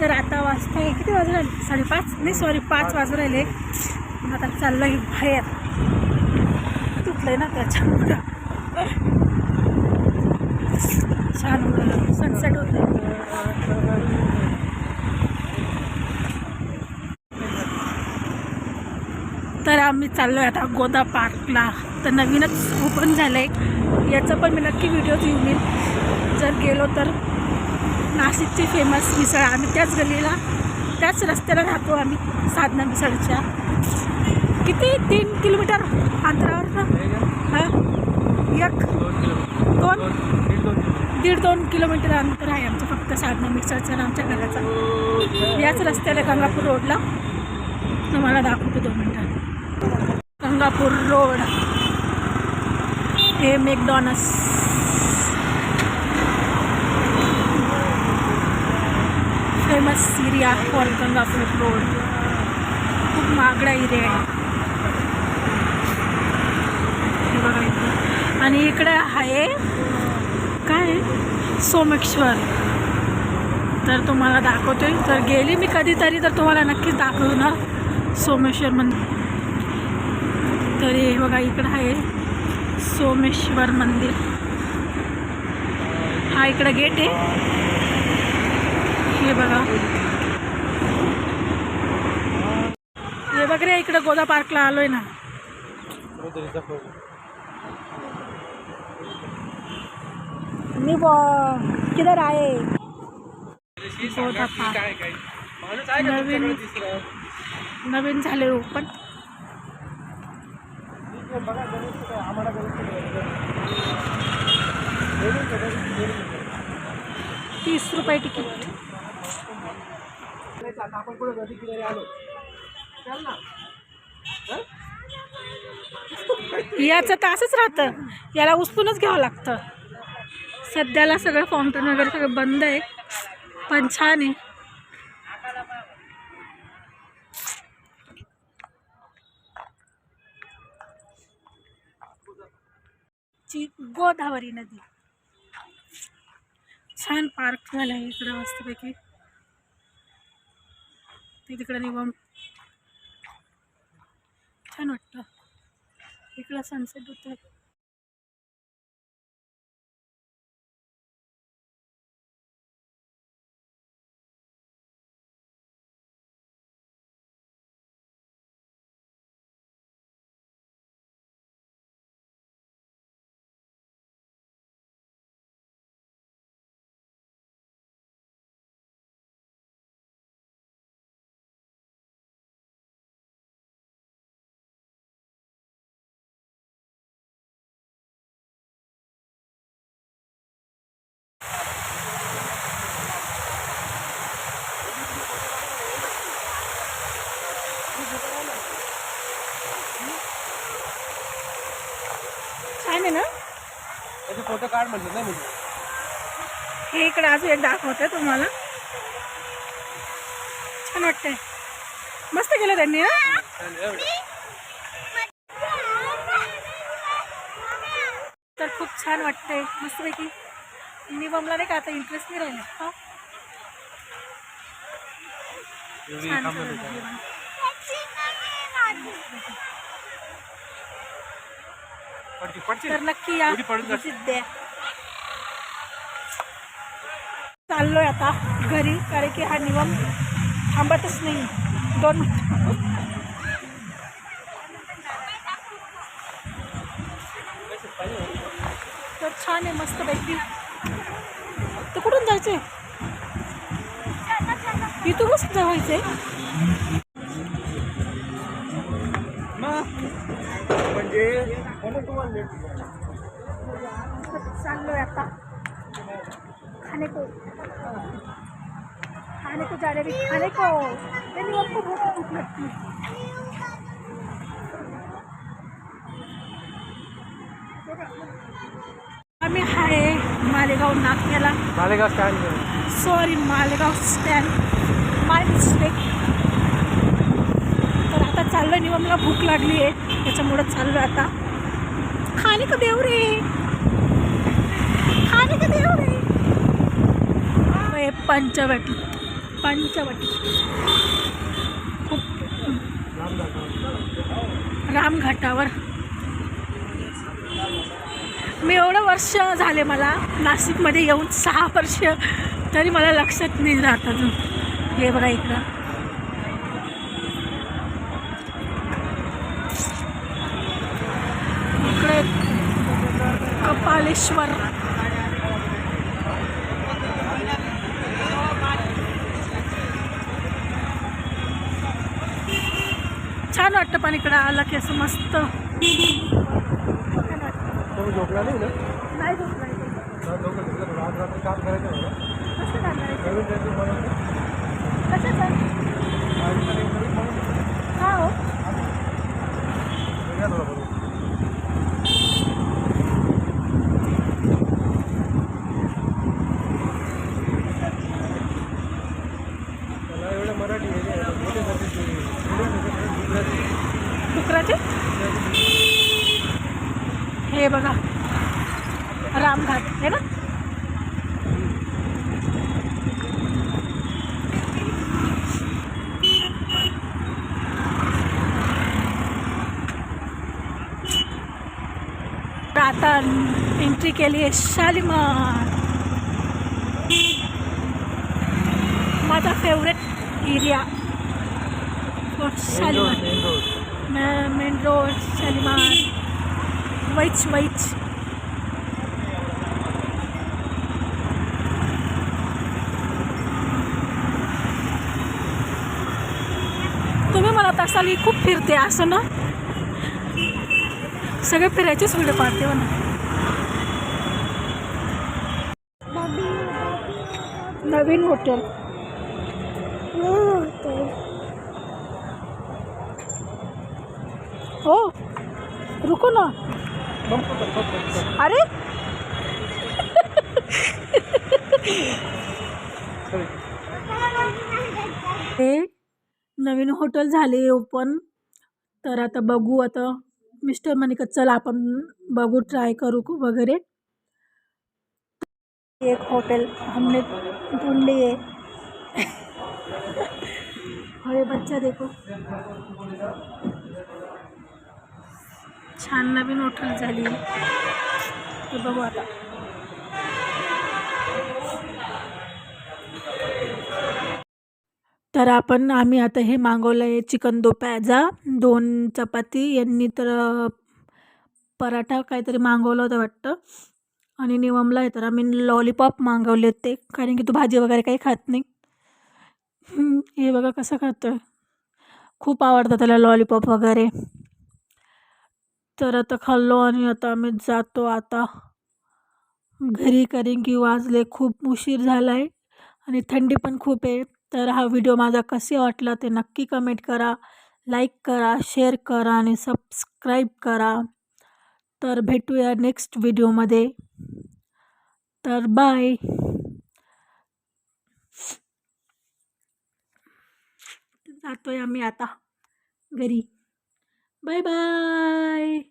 तर आता वाजता किती वाजू राहिले? साडेपाच? नाही सॉरी पाच वाजू राहिले. आता चाललं बाहेर. तुटलंय ना त्याच्यामुळं. छान सनसेट होतं. तर आम्ही चाललो आहे आता गोदा पार्कला. तर नवीनच ओपन झालं आहे याचा पण मी नक्की व्हिडिओ घेऊन जर गेलो तर नाशिकची फेमस मिसळ आम्ही त्याच गल्लीला त्याच रस्त्याला राहतो आम्ही साधना मिसळच्या. किती? तीन किलोमीटर अंतरावर ना हां? एक? दोन? दीड दोन किलोमीटर अंतर आहे आमचं फक्त साधना मिसळचं आणि आमच्या घराचं याच रस्त्याला गंगापूर रोडला. तुम्हाला दाखवतो दोन मिनटं. गंगापूर रोड. हे McDonald's famous area for Gangapur road खूप महागडा एरिया आहे. बघा आणि इकडं आहे काय? सोमेश्वर. तर तुम्हाला दाखवतोय. तर गेली मी कधीतरी तर तुम्हाला नक्कीच दाखवणार सोमेश्वर मंदिर. तर हे बघा इकडं आहे सोमेश्वर मंदिर. हा इकडं गेट आहे. हे बघा. हे बघ रे इकडं गोदा पार्कला आलोय ना. मी ब- किधर आहे? गोदा पार्क नवीन नवीन झाले ओपन तीस रुपये तिकीट याचं तर असंच राहतं. याला उचलूनच घ्यावं लागतं. सध्याला सगळं फाउंटन वगैरे सगळं बंद आहे. पण छान आहे. ची गोदावरी नदी. छान पार्क झालं आहे इकडं मस्तपैकी. ते तिकडं निवम छान वाटतं. इकडं सनसेट होतं फ़ोटो काढ म्हणले ना म्हणजे हे इकडे अजून एक दाखवते तुम्हाला छान वाटतंय मस्त केलं त्यांनी तर खूप छान वाटतंय मस्तपैकी निवमला नाही का आता इंटरेस्ट नाही राहिला हा? छान केलं निवम. पडची पडची तर नक्की या उडी पडून जाते. visit द्या चाललोय आता घरी कारण की हा निवम थांबतच नाही. दोन तर छान आहे मस्त पैकी. तर कुठून जायचंय? इथून कसं जायचंय. चाललोय आता. खाने को खाने को जा रहे खाने को नहीं आपको भूख भूख लगती है आम्ही आहे Malegaon नाक्याला. Malegaon stand sorry Malegaon stand my mistake तर आता चाललं निवमला भूक लागली आहे त्याच्यामुळं चाललं आता. खाने का देव रे। खाने का देव रे। हे पंचवटी पंचवटी। खूप रामघाटावर. मी एवढं वर्ष झाले मला नाशिकमध्ये येऊन सहा वर्ष तरी मला लक्षात नाही राहत अजून. हे बघा इकडं. कपालेश्वर छान वाटतं पण इकडं आलं की असं मस्त. झोपला नाही ना? नाही झोपलं. हा, काम करायचं मला कसं काय करायचं? नवीन काहीतरी बनवलं. कशाचं? आणि पण एक नवीन बनवलं. हा हो वेगळा थोडा बनवलं. मला एवढं मराठी आहे मोठे जाते ते. थोडं थोडं गुजराती. डुकराचे हे बघा रामघाट हे ना तर आता एंट्री केली आहे शालिमार माझा favourite area Shalimar main road Shalimar वैच वैच तुम्ही मला असाल ही खूप फिरते असं ना? सगळे फिरायचेच व्हिडिओ काढते म्हणा नवीन हॉटेल हो रुको ना. अरे. हे नवीन हॉटेल झाले ओपन तर आता बघू आता. मिस्टर म्हणे का चल आपण बघू ट्राय करू वगैरे. एक हॉटेल हमने ढूंढ लिए अरे बच्चा देखो. छान नवीन हॉटेल झाली ते बघू आता. तर आपण आम्ही आता हे मागवलं आहे चिकन दो प्याजा दोन चपाती यांनी तर पराठा काहीतरी मागवलं होतं वाटतं. आणि निवमला आहे तर आम्ही लॉलीपॉप मागवले होते. कारण की तो भाजी वगैरे काही खात नाही. हे बघा कसं खातो आहे खूप आवडतं त्याला लॉलीपॉप वगैरे. तर आता खाल्लो आणि आता आम्ही जातो आता. घरी कारण की वाजले खूप उशीर झाला आहे आणि थंडी पण खूप आहे. तर हा व्हिडिओ माझा कसे वाटला ते नक्की कमेंट करा लाईक करा शेअर करा आणि सबस्क्राईब करा. तर भेटूया नेक्स्ट व्हिडिओमध्ये तर बाय. जातोय आम्ही आता घरी. Bye bye.